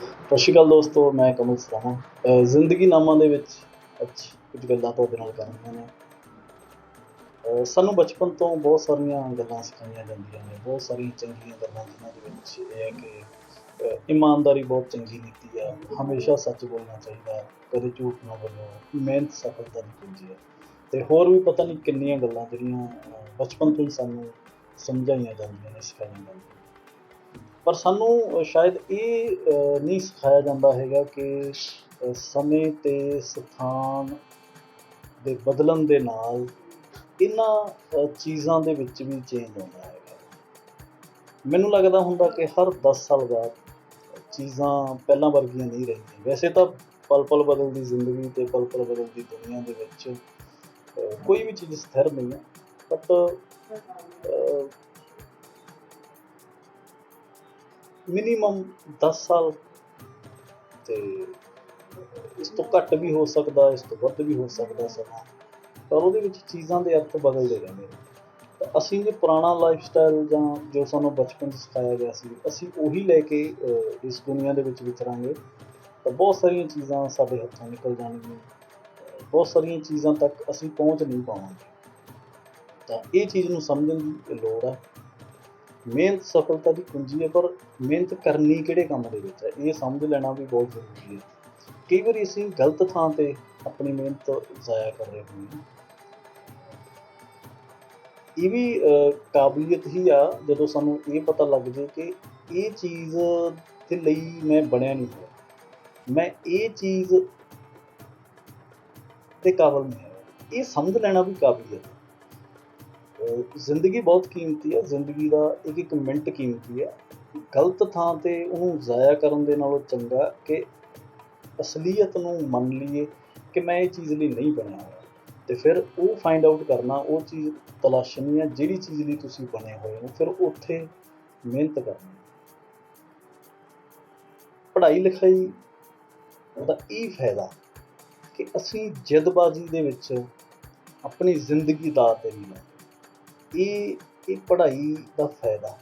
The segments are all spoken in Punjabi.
ਸਤਿ ਸ਼੍ਰੀ ਅਕਾਲ ਦੋਸਤੋ, ਮੈਂ ਕਮਲ ਸਰਾਣਾ। ਅਹ ਜ਼ਿੰਦਗੀ ਨਾਮਾਂ ਦੇ ਵਿੱਚ ਅੱਜ ਕੁਝ ਗੱਲਾਂ ਤੁਹਾਡੇ ਨਾਲ ਕਰਨੀਆਂ ਨੇ। ਸਾਨੂੰ ਬਚਪਨ ਤੋਂ ਬਹੁਤ ਸਾਰੀਆਂ ਗੱਲਾਂ ਸਿਖਾਈਆਂ ਜਾਂਦੀਆਂ ਨੇ। ਬਹੁਤ ਸਾਰੀਆਂ ਚੰਗੀਆਂ ਗੱਲਾਂ ਜਿਨ੍ਹਾਂ ਦੇ ਵਿੱਚ ਇਹ ਹੈ ਕਿ ਇਮਾਨਦਾਰੀ ਬਹੁਤ ਚੰਗੀ ਨੀਤੀ ਆ। ਹਮੇਸ਼ਾ ਸੱਚ ਬੋਲਣਾ ਚਾਹੀਦਾ ਕਦੇ ਝੂਠ ਨਾ ਬੋਲੋ। ਮਿਹਨਤ, ਸਫਲਤਾ ਦੀ ਕੁੰਜੀ ਹੈ। ਤੇ ਹੋਰ ਵੀ ਪਤਾ ਨਹੀਂ ਕਿੰਨੀਆਂ ਗੱਲਾਂ ਜਿਹੜੀਆਂ ਬਚਪਨ ਤੋਂ ਹੀ ਸਾਨੂੰ ਸਮਝਾਈਆਂ ਜਾਂਦੀਆਂ ਨੇ, ਸਿਖਾਈਆਂ ਜਾਂਦੀਆਂ ਪਰ ਸਾਨੂੰ ਸ਼ਾਇਦ ਇਹ ਨਹੀਂ ਸਿਖਾਇਆ ਜਾਂਦਾ ਹੈਗਾ ਕਿ ਸਮੇਂ ਤੇ ਸਥਾਨ ਦੇ ਬਦਲਣ ਦੇ ਨਾਲ ਇਹਨਾਂ ਚੀਜ਼ਾਂ ਦੇ ਵਿੱਚ ਵੀ ਚੇਂਜ ਆਉਂਦਾ ਹੈਗਾ। ਮੈਨੂੰ ਲੱਗਦਾ ਹੁੰਦਾ ਕਿ ਹਰ 10 ਸਾਲ ਬਾਅਦ ਚੀਜ਼ਾਂ ਪਹਿਲਾਂ ਵਰਗੀਆਂ ਨਹੀਂ ਰਹੀਆਂ ਵੈਸੇ ਤਾਂ ਪਲ ਪਲ ਬਦਲਦੀ ਜ਼ਿੰਦਗੀ ਤੇ ਪਲ ਪਲ ਬਦਲਦੀ ਦੁਨੀਆ ਦੇ ਵਿੱਚ ਕੋਈ ਵੀ ਚੀਜ਼ ਸਥਿਰ ਨਹੀਂ ਹੈ। ਬਟ ਮਿਨੀਮਮ 10 ਸਾਲ ਤੇ ਇਸ ਤੋਂ ਘੱਟ ਵੀ ਹੋ ਸਕਦਾ, ਇਸ ਤੋਂ ਵੱਧ ਵੀ ਹੋ ਸਕਦਾ ਸਮਾਂ। ਪਰ ਉਹਦੇ ਵਿੱਚ ਚੀਜ਼ਾਂ ਦੇ ਅਰਥ ਬਦਲਦੇ ਰਹਿੰਦੇ ਨੇ। ਤਾਂ ਅਸੀਂ ਜੇ ਪੁਰਾਣਾ ਲਾਈਫ ਸਟਾਈਲ ਜਾਂ ਜੋ ਸਾਨੂੰ ਬਚਪਨ 'ਚ ਸਿਖਾਇਆ ਗਿਆ ਸੀ, ਅਸੀਂ ਉਹੀ ਲੈ ਕੇ ਇਸ ਦੁਨੀਆ ਦੇ ਵਿੱਚ ਵਿਚਰਾਂਗੇ, ਤਾਂ ਬਹੁਤ ਸਾਰੀਆਂ ਚੀਜ਼ਾਂ ਸਾਡੇ ਹੱਥੋਂ ਨਿਕਲ ਜਾਣਗੀਆਂ। ਬਹੁਤ ਸਾਰੀਆਂ ਚੀਜ਼ਾਂ ਤੱਕ ਅਸੀਂ ਪਹੁੰਚ ਨਹੀਂ ਪਾਵਾਂਗੇ। ਤਾਂ ਇਹ ਚੀਜ਼ ਨੂੰ ਸਮਝਣ ਦੀ ਲੋੜ ਹੈ ਮਿਹਨਤ, ਸਫਲਤਾ ਦੀ ਕੁੰਜੀ ਹੈ, ਪਰ ਮਿਹਨਤ ਕਰਨੀ ਕਿਹੜੇ ਕੰਮ ਦੇ ਵਿੱਚ ਹੈ? ਇਹ ਸਮਝ ਲੈਣਾ ਵੀ ਬਹੁਤ ਜ਼ਰੂਰੀ ਹੈ। ਕਈ ਵਾਰੀ ਅਸੀਂ ਗਲਤ ਥਾਂ ਤੇ ਆਪਣੀ ਮਿਹਨਤ ਜ਼ਾਇਆ ਕਰ ਰਹੇ ਹੁੰਦੇ ਹਾਂ। ਇਹ ਵੀ ਕਾਬਲੀਅਤ ਹੀ ਆ, ਜਦੋਂ ਸਾਨੂੰ ਇਹ ਪਤਾ ਲੱਗ ਜੇ ਕਿ ਇਹ ਚੀਜ਼ ਦੇ ਲਈ ਮੈਂ ਬਣਿਆ ਨਹੀਂ ਹੋਇਆ। ਮੈਂ ਇਹ ਚੀਜ਼ 'ਤੇ ਕਾਬਲ ਨਹੀਂ ਹੈ ਇਹ ਸਮਝ ਲੈਣਾ ਵੀ ਕਾਬਲੀਅਤ ਹੈ। ਜ਼ਿੰਦਗੀ ਬਹੁਤ ਕੀਮਤੀ ਹੈ, ਜ਼ਿੰਦਗੀ ਦਾ ਇੱਕ ਇੱਕ ਮਿੰਟ ਕੀਮਤੀ ਹੈ। ਗਲਤ ਥਾਂ ਤੇ ਉਹਨੂੰ ਜ਼ਾਇਆ ਕਰਨ ਦੇ ਨਾਲੋਂ ਚੰਗਾ ਕਿ ਅਸਲੀਅਤ ਨੂੰ ਮੰਨ ਲਈਏ ਕਿ ਮੈਂ ਇਹ ਚੀਜ਼ ਲਈ ਨਹੀਂ ਬਣਿਆ ਹੋਇਆ। ਤੇ ਫਿਰ ਉਹ ਫਾਈਂਡ ਆਊਟ ਕਰਨਾ, ਉਹ ਚੀਜ਼ ਤਲਾਸ਼ਣੀ ਹੈ, ਜਿਹੜੀ ਚੀਜ਼ ਲਈ ਤੁਸੀਂ ਬਣੇ ਹੋਏ ਹੋ, ਫਿਰ ਉੱਥੇ ਮਿਹਨਤ ਕਰਨੀ। ਪੜ੍ਹਾਈ ਲਿਖਾਈ ਦਾ ਇਹ ਫਾਇਦਾ ਕਿ ਅਸੀਂ ਜਦਬਾਜ਼ੀ ਦੇ ਵਿੱਚ ਆਪਣੀ ਜ਼ਿੰਦਗੀ ਦਾ ਤੇ ਨਹੀਂ ਇਹ ਇਹ ਪੜ੍ਹਾਈ ਦਾ ਫਾਇਦਾ।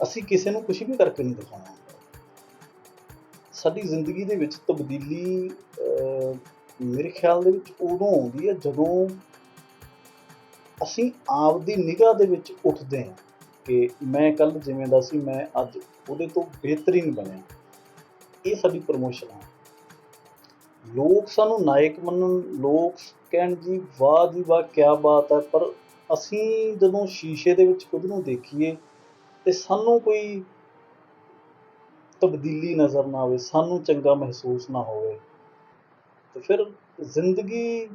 ਅਸੀਂ ਕਿਸੇ ਨੂੰ ਕੁਝ ਵੀ ਕਰਕੇ ਨਹੀਂ ਦਿਖਾਉਣਾ। ਸਾਡੀ ਜ਼ਿੰਦਗੀ ਦੇ ਵਿੱਚ ਤਬਦੀਲੀ ਮੇਰੇ ਖਿਆਲ ਦੇ ਵਿੱਚ ਉਦੋਂ ਆਉਂਦੀ ਹੈ ਜਦੋਂ ਅਸੀਂ ਆਪ ਦੀ ਨਿਗਾਹ ਦੇ ਵਿੱਚ ਉੱਠਦੇ ਹਾਂ ਕਿ ਮੈਂ ਕੱਲ ਜਿਵੇਂ ਦਾ ਸੀ, ਮੈਂ ਅੱਜ ਉਹਦੇ ਤੋਂ ਬਿਹਤਰੀਨ ਬਣਿਆ। ਇਹ ਸਾਡੀ ਪ੍ਰਮੋਸ਼ਨ ਹੈ ਲੋਕ ਸਾਨੂੰ ਨਾਇਕ ਮੰਨਣ, ਲੋਕ ਕਹਿਣ ਜੀ, ਵਾਹ ਜੀ ਵਾਹ ਕੀ ਬਾਤ ਹੈ, ਪਰ ਅਸੀਂ ਜਦੋਂ ਸ਼ੀਸ਼ੇ ਦੇ ਵਿੱਚ ਖੁਦ ਨੂੰ ਦੇਖੀਏ ਤੇ ਸਾਨੂੰ ਕੋਈ ਤਬਦੀਲੀ ਨਜ਼ਰ ਨਾ ਆਵੇ, ਸਾਨੂੰ ਚੰਗਾ ਮਹਿਸੂਸ ਨਾ ਹੋਵੇ, ਤੇ ਫਿਰ ਜ਼ਿੰਦਗੀ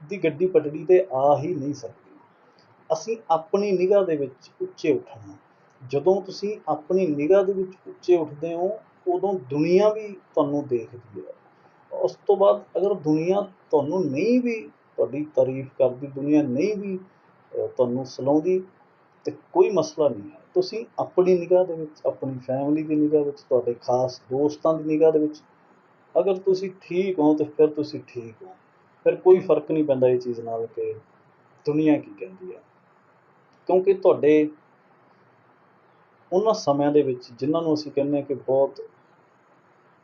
ਦੀ ਗੱਡੀ ਪਟੜੀ ਤੇ ਆ ਹੀ ਨਹੀਂ ਸਕਦੀ। ਅਸੀਂ ਆਪਣੀ ਨਿਗਾਹ ਦੇ ਵਿੱਚ ਉੱਚੇ ਉੱਠਣਾ ਜਦੋਂ ਤੁਸੀਂ ਆਪਣੀ ਨਿਗਾਹ ਦੇ ਵਿੱਚ ਉੱਚੇ ਉੱਠਦੇ ਹੋ, ਉਦੋਂ ਦੁਨੀਆ ਵੀ ਤੁਹਾਨੂੰ ਦੇਖਦੀ ਹੈ। ਉਸ ਤੋਂ ਬਾਅਦ ਅਗਰ ਦੁਨੀਆ ਤੁਹਾਨੂੰ ਨਹੀਂ ਵੀ ਤੁਹਾਡੀ ਤਾਰੀਫ ਕਰਦੀ, ਦੁਨੀਆ ਨਹੀਂ ਵੀ ਤੁਹਾਨੂੰ ਸਲਾਉਂਦੀ ਤੇ ਕੋਈ ਮਸਲਾ ਨਹੀਂ ਹੈ। ਤੁਸੀਂ ਆਪਣੀ ਨਿਗਾਹ ਦੇ ਵਿੱਚ, ਆਪਣੀ ਫੈਮਿਲੀ ਦੀ ਨਿਗਾਹ ਵਿੱਚ, ਤੁਹਾਡੇ ਖਾਸ ਦੋਸਤਾਂ ਦੀ ਨਿਗਾਹ ਦੇ ਵਿੱਚ ਅਗਰ ਤੁਸੀਂ ਠੀਕ ਹੋ ਤਾਂ ਫਿਰ ਤੁਸੀਂ ਠੀਕ ਹੋ। ਫਿਰ ਕੋਈ ਫ਼ਰਕ ਨਹੀਂ ਪੈਂਦਾ ਇਹ ਚੀਜ਼ ਨਾਲ ਕਿ ਦੁਨੀਆ ਕੀ ਕਹਿੰਦੀ ਹੈ। ਕਿਉਂਕਿ ਤੁਹਾਡੇ ਉਹਨਾਂ ਸਮਿਆਂ ਦੇ ਵਿੱਚ ਜਿਨ੍ਹਾਂ ਨੂੰ ਅਸੀਂ ਕਹਿੰਦੇ ਹਾਂ ਕਿ ਬਹੁਤ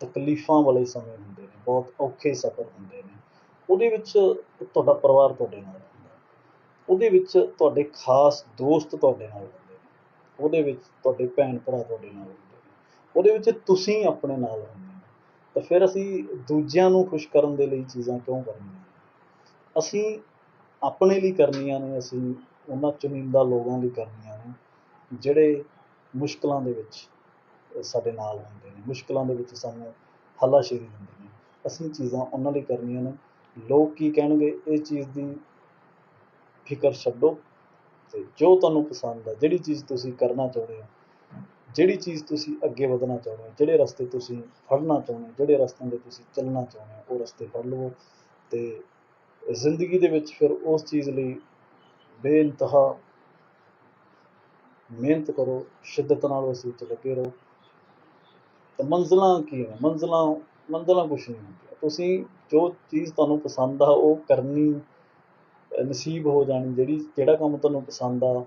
ਤਕਲੀਫਾਂ ਵਾਲੇ ਸਮੇਂ ਹੁੰਦੇ ਨੇ, ਬਹੁਤ ਔਖੇ ਸਫ਼ਰ ਹੁੰਦੇ ਨੇ ਉਹਦੇ ਵਿੱਚ ਤੁਹਾਡਾ ਪਰਿਵਾਰ ਤੁਹਾਡੇ ਨਾਲ ਹੁੰਦਾ ਉਹਦੇ ਵਿੱਚ ਤੁਹਾਡੇ ਖਾਸ ਦੋਸਤ ਤੁਹਾਡੇ ਨਾਲ ਹੁੰਦੇ ਨੇ। ਉਹਦੇ ਵਿੱਚ ਤੁਹਾਡੇ ਭੈਣ ਭਰਾ ਤੁਹਾਡੇ ਨਾਲ ਹੁੰਦੇ ਨੇ। ਉਹਦੇ ਵਿੱਚ ਤੁਸੀਂ ਆਪਣੇ ਨਾਲ ਹੁੰਦੇ ਨੇ ਤਾਂ ਫਿਰ ਅਸੀਂ ਦੂਜਿਆਂ ਨੂੰ ਖੁਸ਼ ਕਰਨ ਦੇ ਲਈ ਚੀਜ਼ਾਂ ਕਿਉਂ ਕਰਨੀਆਂ ਅਸੀਂ ਆਪਣੇ ਲਈ ਕਰਨੀਆਂ ਨੇ, ਅਸੀਂ ਉਹਨਾਂ ਚੁਣਿੰਦਾ ਲੋਕਾਂ ਲਈ ਕਰਨੀਆਂ ਨੇ, ਜਿਹੜੇ ਮੁਸ਼ਕਲਾਂ ਦੇ ਵਿੱਚ ਸਾਡੇ ਨਾਲ ਹੁੰਦੇ ਨੇ। ਮੁਸ਼ਕਲਾਂ ਦੇ ਵਿੱਚ ਸਾਨੂੰ ਹੱਲਾਸ਼ੇਰੀ ਦਿੰਦੇ ਨੇ ਅਸੀਂ ਚੀਜ਼ਾਂ ਉਹਨਾਂ ਲਈ ਕਰਨੀਆਂ ਨੇ। ਲੋਕ ਕੀ ਕਹਿਣਗੇ ਇਸ ਚੀਜ਼ ਦੀ ਫਿਕਰ ਛੱਡੋ ਤੇ ਜੋ ਤੁਹਾਨੂੰ ਪਸੰਦ ਹੈ ਜਿਹੜੀ ਚੀਜ਼ ਤੁਸੀਂ ਕਰਨਾ ਚਾਹੁੰਦੇ ਹੋ, ਜਿਹੜੀ ਚੀਜ਼ ਤੁਸੀਂ ਅੱਗੇ ਵਧਣਾ ਚਾਹੁੰਦੇ ਹੋ, ਜਿਹੜੇ ਰਸਤੇ ਤੁਸੀਂ ਫੜਨਾ ਚਾਹੁੰਦੇ ਹੋ, ਜਿਹੜੇ ਰਸਤਿਆਂ 'ਤੇ ਤੁਸੀਂ ਚੱਲਣਾ ਚਾਹੁੰਦੇ ਹੋ, ਉਹ ਰਸਤੇ ਫੜ ਲਵੋ ਤੇ ਜ਼ਿੰਦਗੀ ਦੇ ਵਿੱਚ ਫਿਰ ਉਸ ਚੀਜ਼ ਲਈ ਬੇਇੰਤਹਾ ਮਿਹਨਤ ਕਰੋ, ਸ਼ਿੱਦਤ ਨਾਲ ਉਸ ਵਿੱਚ ਲੱਗੇ ਰਹੋ ਤਾਂ ਮੰਜ਼ਿਲਾਂ ਕੀ ਨੇ? ਮੰਜ਼ਿਲਾਂ ਮੰਜ਼ਿਲਾਂ ਕੁਛ ਨਹੀਂ ਹੁੰਦੀਆਂ। ਤੁਸੀਂ ਜੋ ਚੀਜ਼ ਤੁਹਾਨੂੰ ਪਸੰਦ ਆ, ਉਹ ਕਰਨੀ ਨਸੀਬ ਹੋ ਜਾਣੀ, ਜਿਹੜੀ, ਜਿਹੜਾ ਕੰਮ ਤੁਹਾਨੂੰ ਪਸੰਦ ਆ,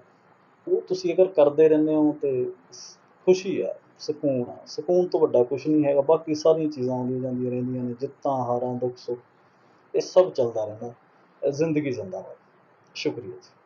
ਉਹ ਤੁਸੀਂ ਅਗਰ ਕਰਦੇ ਰਹਿੰਦੇ ਹੋ ਤੇ ਖੁਸ਼ੀ ਆ, ਸਕੂਨ ਆ। ਸਕੂਨ ਤੋਂ ਵੱਡਾ ਕੁਝ ਨਹੀਂ ਹੈਗਾ, ਬਾਕੀ ਸਾਰੀਆਂ ਚੀਜ਼ਾਂ ਆਉਂਦੀਆਂ ਜਾਂਦੀਆਂ ਰਹਿੰਦੀਆਂ ਨੇ, ਜਿੱਤਾਂ, ਹਾਰਾਂ, ਦੁੱਖ, ਸੁੱਖ, ਇਹ ਸਭ ਚੱਲਦਾ ਰਹਿੰਦਾ, ਜ਼ਿੰਦਗੀ ਜ਼ਿੰਦਾਬਾਦ। ਸ਼ੁਕਰੀਆ ਜੀ।